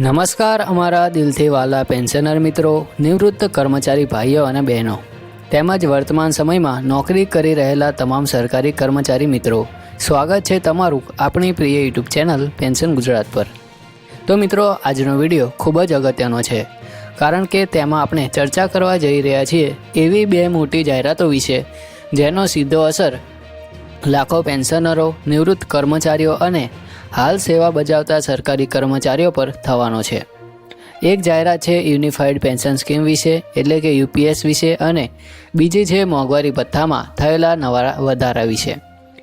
નમસ્કાર અમારા દિલથી વાલા પેન્શનર મિત્રો, નિવૃત્ત કર્મચારી ભાઈઓ અને બહેનો. તેમજ વર્તમાન સમયમાં નોકરી કરી રહેલા તમામ સરકારી કર્મચારી મિત્રો. સ્વાગત છે તમારું આપણી પ્રિય યુટ્યુબ ચેનલ પેન્શન ગુજરાત પર. તો મિત્રો, આજનો વીડિયો ખૂબ જ અગત્યનો છે. કારણ કે તેમાં આપણે ચર્ચા કરવા જઈ રહ્યા છીએ એવી બે મોટી જાહેરાતો વિશે, જેનો સીધો અસર લાખો પેન્શનરો, નિવૃત્ત કર્મચારીઓ અને હાલ સેવા બજાવતા સરકારી કર્મચારીઓ પર થવાનો છે. એક જાહેરાત છે યુનિફાઈડ પેન્શન સ્કીમ વિશે, એટલે કે યુપીએસ વિશે અને બીજી છે મોંઘવારી ભથ્થામાં થયેલા નવા વધારા વિશે.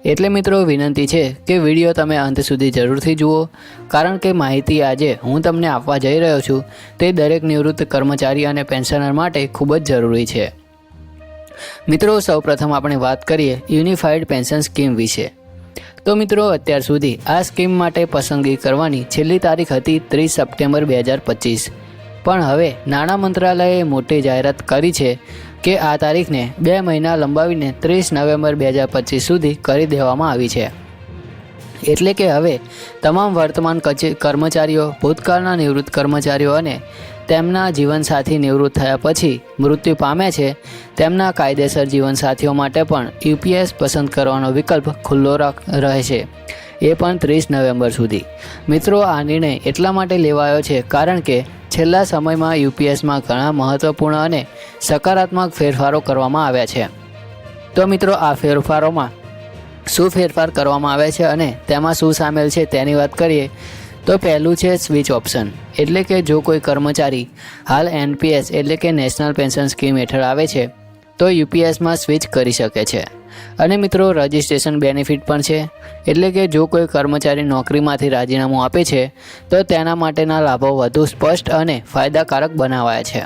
એટલે મિત્રો, વિનંતી છે કે વીડિયો તમે અંત સુધી જરૂરથી જુઓ, કારણ કે માહિતી આજે હું તમને આપવા જઈ રહ્યો છું, તે દરેક નિવૃત્ત કર્મચારી અને પેન્શનર માટે ખૂબ જ જરૂરી છે. મિત્રો, સૌપ્રથમ આપણે વાત કરીએ યુનિફાઈડ પેન્શન સ્કીમ વિશે. તો મિત્રો, અત્યાર સુધી આ સ્કીમ માટે પસંદગી કરવાની છેલ્લી તારીખ હતી ત્રીસ સપ્ટેમ્બર બે હજાર પચીસ. પણ હવે નાણાં મંત્રાલયે મોટી જાહેરાત કરી છે કે આ તારીખને બે મહિના લંબાવીને ત્રીસ નવેમ્બર બે હજાર પચીસ સુધી કરી દેવામાં આવી છે. એટલે કે હવે તમામ વર્તમાન કર્મચારીઓ, ભૂતકાળના નિવૃત્ત કર્મચારીઓ અને તેમના જીવનસાથી નિવૃત્ત થયા પછી મૃત્યુ પામે છે. તેમના કાયદેસર જીવનસાથીઓ માટે પણ યુપીએસ પસંદ કરવાનો વિકલ્પ ખુલ્લો રહે છે. એ પણ ત્રીસ નવેમ્બર સુધી. મિત્રો, આ નિર્ણય એટલા માટે લેવાયો છે કારણ કે છેલ્લા સમયમાં યુપીએસમાં ઘણા મહત્ત્વપૂર્ણ અને સકારાત્મક ફેરફારો કરવામાં આવ્યા છે. તો મિત્રો, આ ફેરફારોમાં શું ફેરફાર કરવામાં આવે છે અને તેમાં શું સામેલ છે તેની વાત કરીએ. તો પહેલું છે સ્વિચ ઓપ્શન. એટલે કે જો કોઈ કર્મચારી હાલ એનપીએસ એટલે કે નેશનલ પેન્શન સ્કીમ હેઠળ આવે છે, તો યુપીએસમાં સ્વિચ કરી શકે છે. અને મિત્રો, રજિસ્ટ્રેશન બેનિફિટ પણ છે. એટલે કે જો કોઈ કર્મચારી નોકરીમાંથી રાજીનામું આપે છે, તો તેના માટેના લાભો વધુ સ્પષ્ટ અને ફાયદાકારક બનાવાયા છે.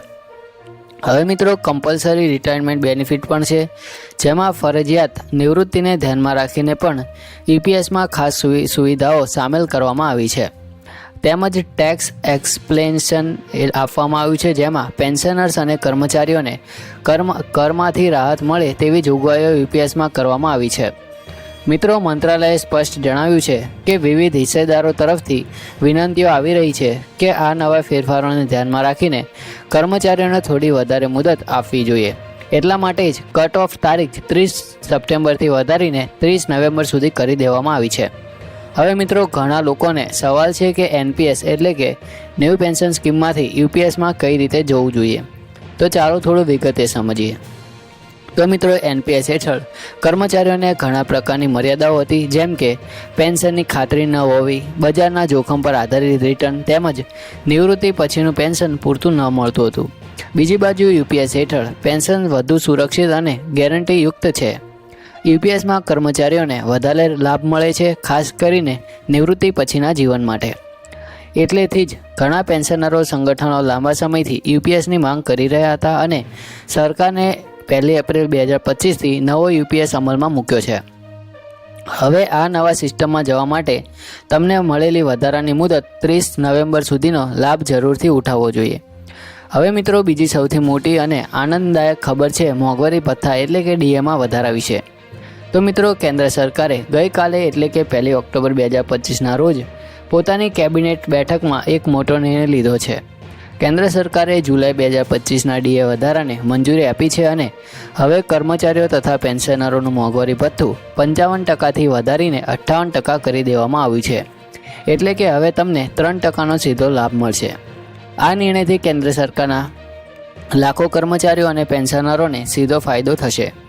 હવે મિત્રો કમ્પલસરી રિટાયરમેન્ટ બેનિફિટ પણ છે, જેમાં ફરજિયાત નિવૃત્તિને ધ્યાનમાં રાખીને પણ ઈપીએસમાં ખાસ સુવિ- સુવિધાઓ સામેલ કરવામાં આવી છે. તેમજ ટેક્સ એક્સપ્લેનેશન આપવામાં આવ્યું છે, જેમાં પેન્શનર્સ અને કર્મચારીઓને કર્મ, કરમાંથી રાહત મળે તેવી જોગવાઈઓ યુપીએસમાં કરવામાં આવી છે. મિત્રો, મંત્રાલયે સ્પષ્ટ જણાવ્યું છે કે વિવિધ હિસ્સેદારો તરફથી વિનંતીઓ આવી રહી છે કે આ નવા ફેરફારોને ધ્યાનમાં રાખીને કર્મચારીઓને થોડી વધારે મુદત આપવી જોઈએ. એટલા માટે જ કટ ઓફ તારીખ ત્રીસ સપ્ટેમ્બરથી વધારીને ત્રીસ નવેમ્બર સુધી કરી દેવામાં આવી છે. હવે મિત્રો, ઘણા લોકોને સવાલ છે કે એનપીએસ એટલે કે ન્યૂ પેન્શન સ્કીમમાંથી યુપીએસમાં કઈ રીતે જવું જોઈએ? તો ચાલો થોડું વિગતે સમજીએ. તો મિત્રો એનપીએસ હેઠળ કર્મચારીઓને ઘણા પ્રકારની મર્યાદાઓ હતી, જેમ કે પેન્શનની ખાતરી ન હોવી, બજારના જોખમ પર આધારિત રિટર્ન તેમજ નિવૃત્તિ પછીનું પેન્શન પૂરતું ન મળતું હતું. બીજી બાજુ યુપીએસ હેઠળ પેન્શન વધુ સુરક્ષિત અને ગેરંટીયુક્ત છે. યુપીએસમાં કર્મચારીઓને વધારે લાભ મળે છે, ખાસ કરીને નિવૃત્તિ પછીના જીવન માટે. એટલેથી જ ઘણા પેન્શનરો સંગઠનો લાંબા સમયથી યુપીએસની માંગ કરી રહ્યા હતા અને સરકારને પહેલી એપ્રિલ બે હજાર પચીસથી નવો યુપીએસ અમલમાં મૂક્યો છે. હવે આ નવા સિસ્ટમમાં જવા માટે તમને મળેલી વધારાની મુદત ત્રીસ નવેમ્બર સુધીનો લાભ જરૂરથી ઉઠાવવો જોઈએ. હવે મિત્રો, બીજી સૌથી મોટી અને આનંદદાયક ખબર છે, મોંઘવારી ભથ્થા એટલે કે ડીએમાં વધારા વિશે. તો મિત્રો, કેન્દ્ર સરકારે ગઈકાલે, એટલે કે પહેલી ઓક્ટોબર બે હજાર પચીસના રોજ, પોતાની કેબિનેટ બેઠકમાં એક મોટો નિર્ણય લીધો છે. કેન્દ્ર સરકારે જુલાઈ બે હજાર પચીસના ડીએ વધારાને મંજૂરી આપી છે અને હવે કર્મચારીઓ તથા પેન્શનરોનું મોંઘવારી ભથ્થું પંચાવન ટકાથી વધારીને અઠ્ઠાવન ટકા કરી દેવામાં આવ્યું છે. એટલે કે હવે તમને ત્રણ ટકાનો સીધો લાભ મળશે. આ નિર્ણયથી કેન્દ્ર સરકારના લાખો કર્મચારીઓ અને પેન્શનરોને સીધો ફાયદો થશે.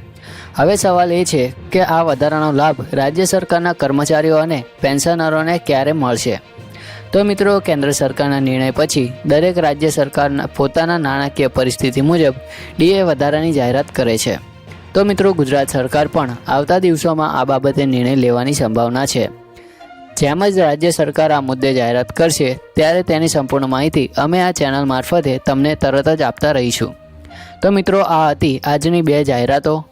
હવે સવાલ એ છે કે આ વધારાનો લાભ રાજ્ય સરકારના કર્મચારીઓ અને પેન્શનરોને ક્યારે મળશે? તો મિત્રો, કેન્દ્ર સરકારના નિર્ણય પછી દરેક રાજ્ય સરકારના પોતાના નાણાકીય પરિસ્થિતિ મુજબ ડીએ વધારાની જાહેરાત કરે છે. તો મિત્રો, ગુજરાત સરકાર પણ આવતા દિવસોમાં આ બાબતે નિર્ણય લેવાની સંભાવના છે. જેમ જ રાજ્ય સરકાર આ મુદ્દે જાહેરાત કરશે, ત્યારે તેની સંપૂર્ણ માહિતી અમે આ ચેનલ મારફતે તમને તરત જ આપતા રહીશું. તો મિત્રો, આ હતી આજની બે જાહેરાતો.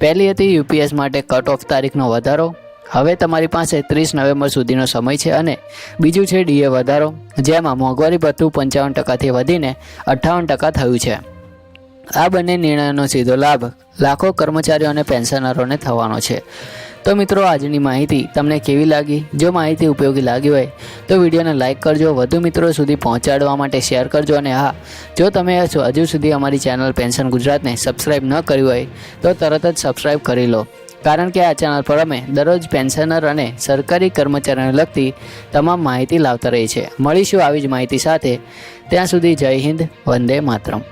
પહેલી હતી યુપીએસ માટે કટ ઓફ તારીખનો વધારો. હવે તમારી પાસે ત્રીસ નવેમ્બર સુધીનો સમય છે અને બીજું છે ડીએ વધારો, જેમાં મોંઘવારી ભથ્થું પંચાવન ટકાથી વધીને અઠ્ઠાવન ટકા થયું છે. આ બંને નિર્ણયનો સીધો લાભ લાખો કર્મચારીઓ અને પેન્શનરોને થવાનો છે. તો મિત્રો, આજની માહિતી તમને કેવી લાગી? જો માહિતી ઉપયોગી લાગી હોય, તો વિડીયોને લાઇક કરજો. વધુ મિત્રો સુધી પહોંચાડવા માટે શેર કરજો. અને હા, જો તમે હજુ સુધી અમારી ચેનલ પેન્શન ગુજરાતને સબસ્ક્રાઇબ ન કર્યું હોય, તો તરત જ સબસ્ક્રાઇબ કરી લો. કારણ કે આ ચેનલ પર અમે દરરોજ પેન્શનર અને સરકારી કર્મચારીઓને લગતી તમામ માહિતી લાવતા રહી છે મળીશું આવી જ માહિતી સાથે. ત્યાં સુધી જય હિન્દ, વંદે માતરમ.